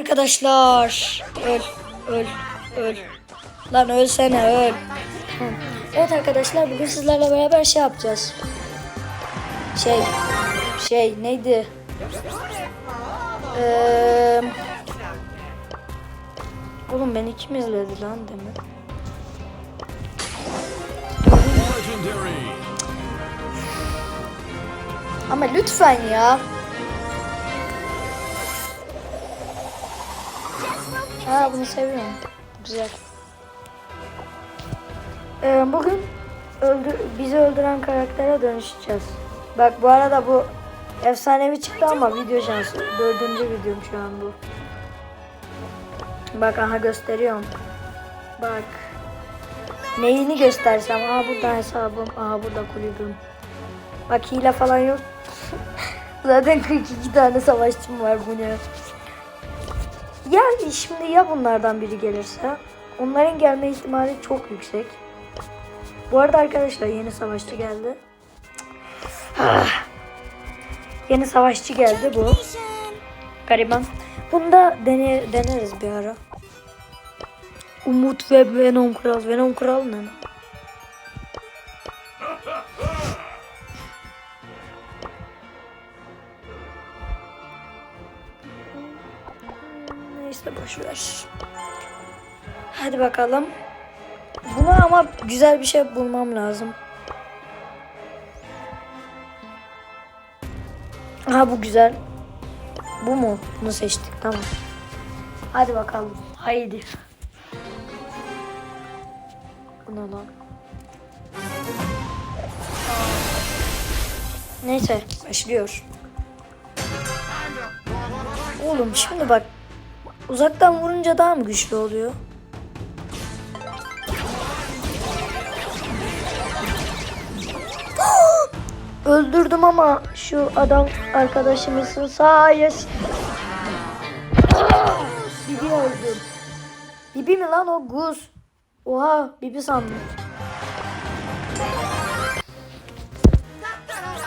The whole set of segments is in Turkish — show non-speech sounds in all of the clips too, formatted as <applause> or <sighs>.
Arkadaşlar öl öl öl. Lan ölsene öl. Evet arkadaşlar bugün sizlerle beraber şey yapacağız. Şey şey neydi? Ee, oğlum beni kim izledi lan? Legendary. Ama lütfen ya. Ha bunu seviyorum. Güzel. Ee, bugün öldür bizi öldüren karaktere dönüşeceğiz. Bak bu arada bu efsanevi çıktı ama video şansı. Dördüncü videom şu an bu. Bak aha gösteriyorum. Bak. Neyini göstersem. Aha burada hesabım. Aha burada kulübüm. Bak hile falan yok. <laughs> Zaten 42 tane savaşçım var bu ne? Yani şimdi ya bunlardan biri gelirse onların gelme ihtimali çok yüksek. Bu arada arkadaşlar yeni savaşçı geldi. Ah. Yeni savaşçı geldi bu. Gariban. Bunu da dene, deneriz bir ara. Umut ve Venom Kral. Venom Kral ne? Boşver. Hadi bakalım. Buna ama güzel bir şey bulmam lazım. Aha bu güzel. Bu mu? Bunu seçtik tamam. Hadi bakalım. Haydi. Bu ne lan? Neyse başlıyor. Oğlum şimdi bak uzaktan vurunca daha mı güçlü oluyor? <gasps> Öldürdüm ama şu adam arkadaşımızın sayes. <gasps> Bibi öldüm. Bibi mi lan o Guz? Oha Bibi sandım.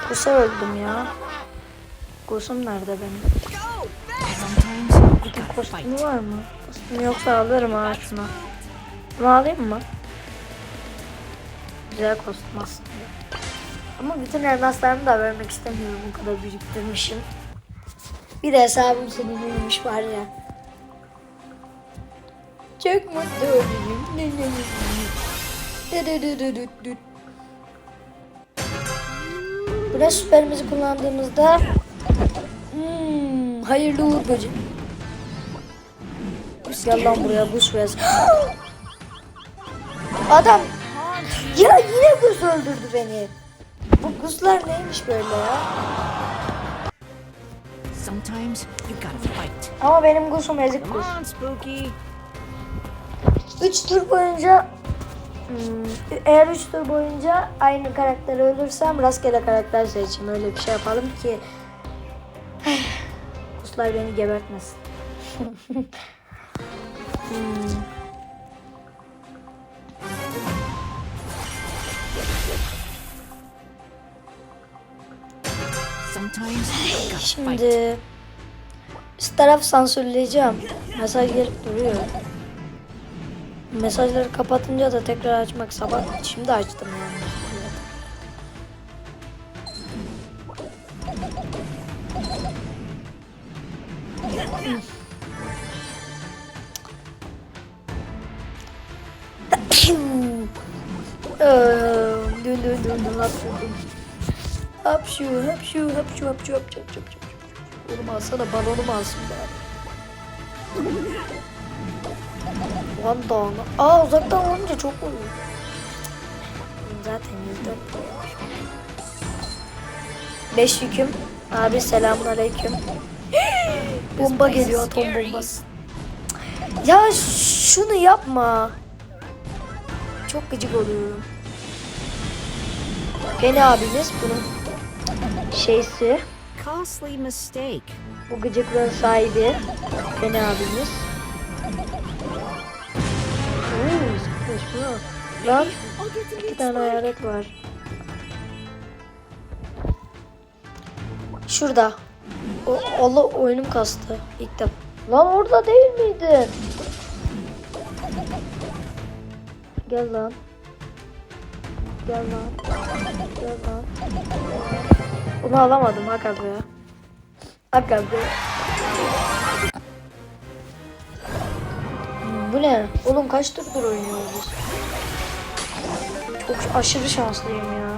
Guz'a öldüm ya. Guz'um nerede benim? Kostümü var mı? Kostümü yoksa alırım ha şunu. Bunu alayım mı? Güzel kostüm aslında. Ama bütün elmaslarımı da vermek istemiyorum. Bu kadar biriktirmişim. Bir de hesabım silinmiş var ya. Çok mutlu dü. Buraya süperimizi kullandığımızda hmm, hayırlı uğur böcek. Gel lan buraya buz ver. <gasps> Adam ya yine buz öldürdü beni. Bu buzlar neymiş böyle ya? Sometimes you gotta fight. Ama benim gusum ezik Spooky. 3 tur boyunca hmm, eğer 3 tur boyunca aynı karakteri ölürsem rastgele karakter seçeyim. Öyle bir şey yapalım ki <sighs> kuslar beni gebertmesin. <laughs> Şimdi üst taraf sansürleyeceğim. Mesaj gelip duruyor. Mesajları kapatınca da tekrar açmak sabah. Şimdi açtım yani. Dün dün hapşurdum. Hapşu hapşu hapşu hapşu hapşu hapşu hapşu. Oğlum alsana balonumu alsın bari. One down. Aa uzaktan vurunca çok oluyor. Zaten yüzde. Beş yüküm. Abi selamun aleyküm. <gasps> Bomba geliyor atom bombası. Ya şunu yapma. Çok gıcık oluyorum. Beni abimiz bunun şeysi. Costly mistake. Bu gıcıklığın sahibi Beni abimiz. Oo, saçma. Lan iki tane hayalet var. Şurada. O, Allah oyunum kastı. İlk defa. Lan orada değil miydin? Gel lan. Gel lan. Gel lan. Bunu alamadım be. Aga be. Bu ne? Oğlum kaç turdur oynuyoruz? Çok aşırı şanslıyım ya.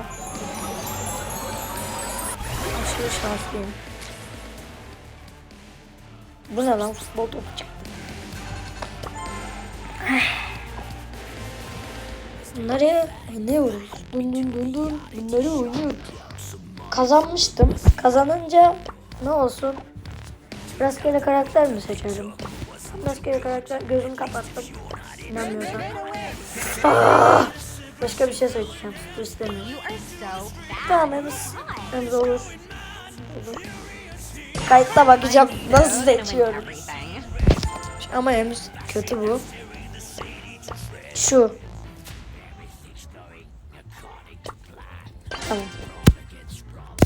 Aşırı şanslıyım. Bu ne lan futbol topu çıktı. Bunları ne olur? Dun dun dun dun. Bunları oynuyoruz. Kazanmıştım. Kazanınca ne olsun? Rastgele karakter mi seçerim? Rastgele karakter gözümü kapattım. İnanmıyorsan. Ah! Başka bir şey seçeceğim. Bu istemiyorum. Tamam Emiz. Emiz olur. olur. Kayıtta bakacağım nasıl seçiyorum. Ama Emiz kötü bu. Şu. Tamam.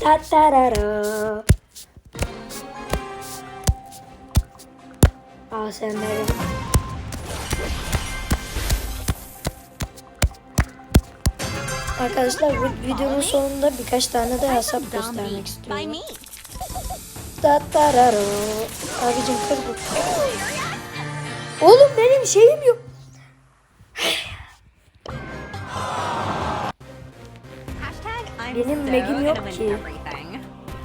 Tatarara. ASMR. Arkadaşlar bu videonun sonunda birkaç tane de hesap göstermek istiyorum. Tatararo. Abicim kır bu. Oğlum benim şeyim yok. Benim megim yok ki.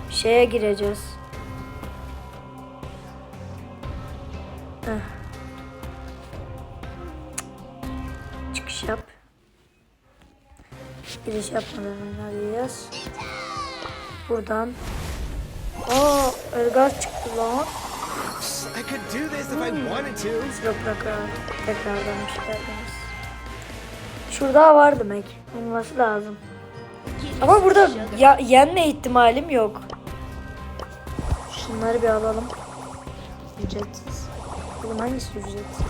Şeye gireceğiz. Heh. Çıkış yap. Giriş yapmadan yaz. Buradan. Aa, Ergar çıktı lan. I could do this if I wanted to. Yok tekrar, tekrardan hoş geldiniz. Şurada var demek. Olması lazım. Ama burada ya, yenme ihtimalim yok. Şunları bir alalım. Ücretsiz. Oğlum hangisi ücretsiz?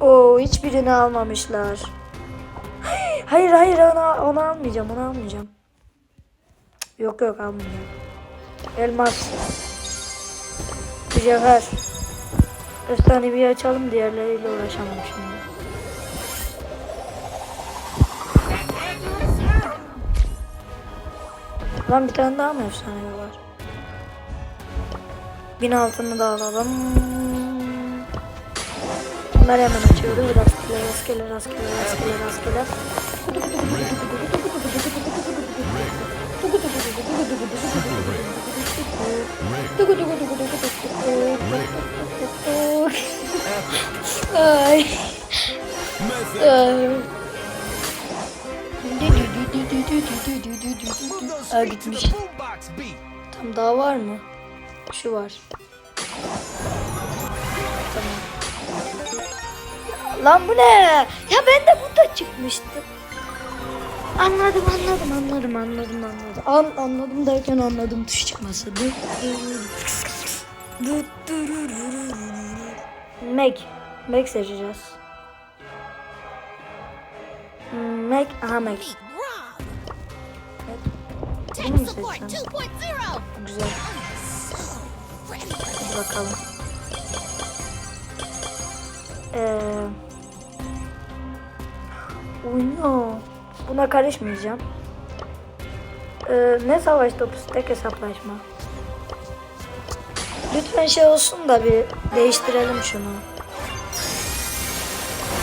Oo hiçbirini almamışlar. <gasps> Hayır hayır onu, onu almayacağım onu almayacağım. Yok yok almayacağım. Elmas. Mücevher. Efsanevi açalım diğerleriyle uğraşamam şimdi. Lan bir tane daha mı efsanevi var? Bin altını da alalım. Bunları hemen açıyoruz. Rastgele rastgele rastgele rastgele rastgele. Ay. Method. To gitmiş. Tam daha var mı? Şu var. Tamam. Lan bu ne? Ya ben de burada çıkmıştım. Anladım anladım anladım anladım anladım. An, anladım derken anladım tuş çıkması. Meg. Meg seçeceğiz. Hmm, Meg. Aha Meg. Bunu mu seçsem? Güzel. Hadi bakalım. Ee, oynuyor. Buna karışmayacağım. Ee, ne savaş topu tek hesaplaşma. Lütfen şey olsun da bir değiştirelim şunu.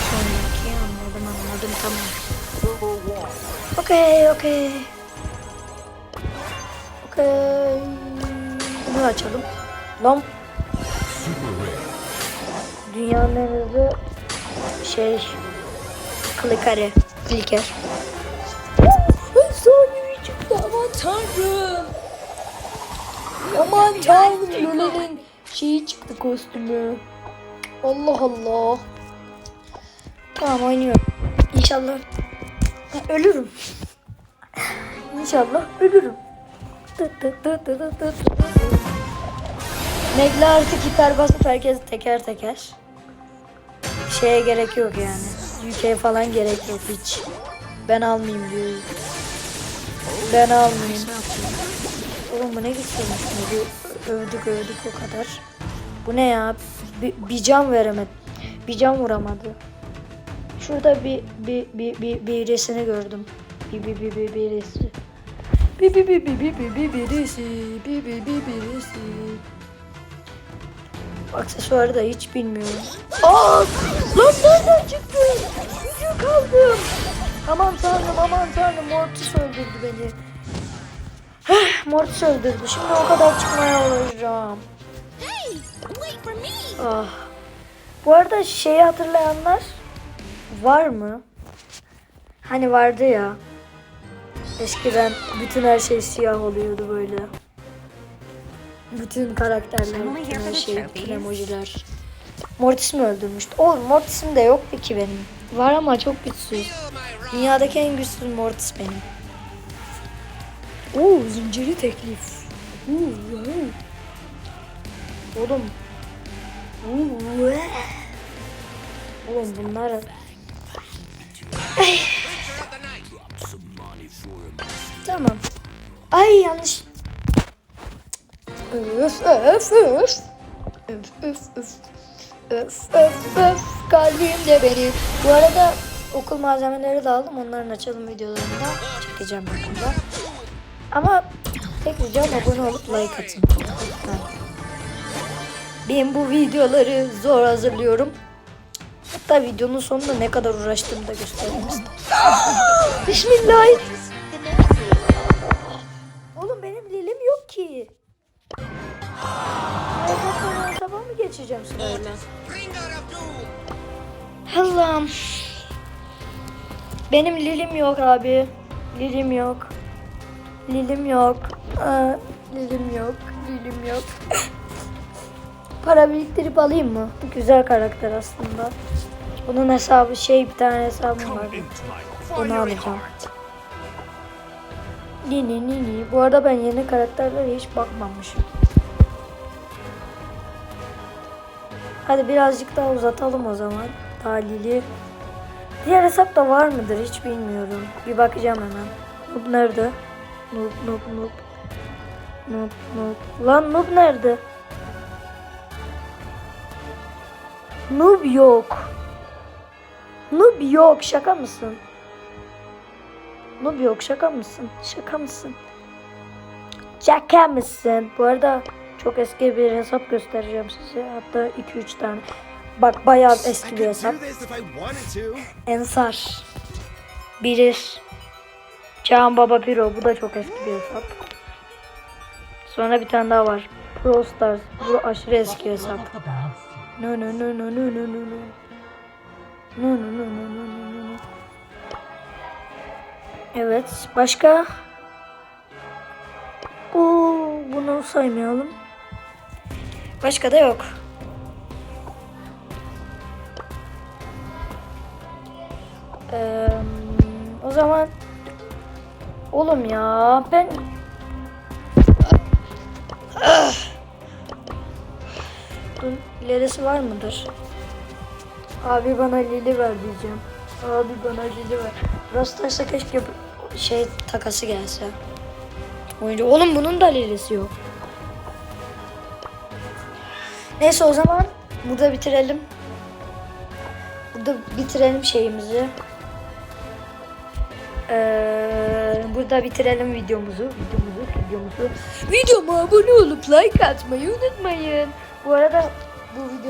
Sonraki anladım anladım tamam. Okey okey. Bunu açalım. Lan dünyanın en hızlı şey klikeri. Kliker. Efsanevi çıktı aman tanrım. Aman tanrım Lola'nın şeyi çıktı kostümü. Allah Allah. Tamam oynuyorum. İnşallah ölürüm. İnşallah ölürüm. Megli artık hiper basıp herkes teker teker. Şeye gerek yok yani. UK falan gerek yok hiç. Ben almayayım diyor. Ben almayayım. Oğlum bu ne güzelmiş. Meg'i övdük övdük o kadar. Bu ne ya? Bir, bir can veremedi. Bir can vuramadı. Şurada bir bir bir bir birisini gördüm. Bir bir bir bir birisi. Bir bir bir bir bir bir bir birisi. Bir bir bir birisi. Aksesuarı da hiç bilmiyorum. Aa! Lan nereden çıktı? Yüzük kaldım. Aman tanrım aman tanrım Mortis öldürdü beni. Heh, Mortis öldürdü. Şimdi o kadar çıkmaya olacağım. Hey, wait for me. Ah. Bu arada şeyi hatırlayanlar var mı? Hani vardı ya. Eskiden bütün her şey siyah oluyordu böyle. Bütün karakterler, bütün her şey, bütün emojiler. Mortis mi öldürmüştü? Oğlum Mortis'im de yoktu ki benim. Var ama çok güçsüz. Dünyadaki en güçsüz Mortis benim. Oo zincirli teklif. Oo. Oğlum. Oo. Oğlum bunlar... Ay. Tamam. Ay yanlış. Öf öf öf. Öf öf öf. Öf öf öf. Kalbim de beni. Bu arada okul malzemeleri de aldım. Onların açalım videolarını da çekeceğim yakında. Ama tek ricam abone olup like atın. Lütfen. Ben bu videoları zor hazırlıyorum. Hatta videonun sonunda ne kadar uğraştığımı da göstereyim istedim. <gasps> Bismillah. Ki. Hesaptan hesaba mı geçeceğim sırayla? Allah'ım. Benim lilim yok abi. Lilim yok. Lilim yok. Aa, lilim yok. Lilim yok. <laughs> Para biriktirip alayım mı? Güzel karakter aslında. Bunun hesabı şey bir tane hesabım var. Onu alacağım. Nini nini. Bu arada ben yeni karakterlere hiç bakmamışım. Hadi birazcık daha uzatalım o zaman. Talili. Diğer hesap da var mıdır hiç bilmiyorum. Bir bakacağım hemen. Noob nerede? Noob noob noob. Noob noob. Lan noob nerede? Noob yok. Noob yok şaka mısın? Noob yok şaka mısın? Şaka mısın? Şaka mısın? Bu arada çok eski bir hesap göstereceğim size. Hatta 2-3 tane. Bak bayağı eski bir hesap. Ensar. Bilir. Can Baba Piro. Bu da çok eski bir hesap. Sonra bir tane daha var. Pro Stars. Bu aşırı eski hesap. No no no no no no no. No no no no no no no no. Evet. Başka? Oo, bunu saymayalım. Başka da yok. Eee, o zaman oğlum ya ben! Bunun ilerisi var mıdır? Abi bana Lili ver diyeceğim. Abi bana Lili ver. Rastarsa keşke şey takası gelse. Oyuncu. Oğlum bunun da Lili'si yok. Neyse o zaman burada bitirelim. Burada bitirelim şeyimizi. Ee, burada bitirelim videomuzu. Videomuzu, videomuzu. Videoma abone olup like atmayı unutmayın. Bu arada bu video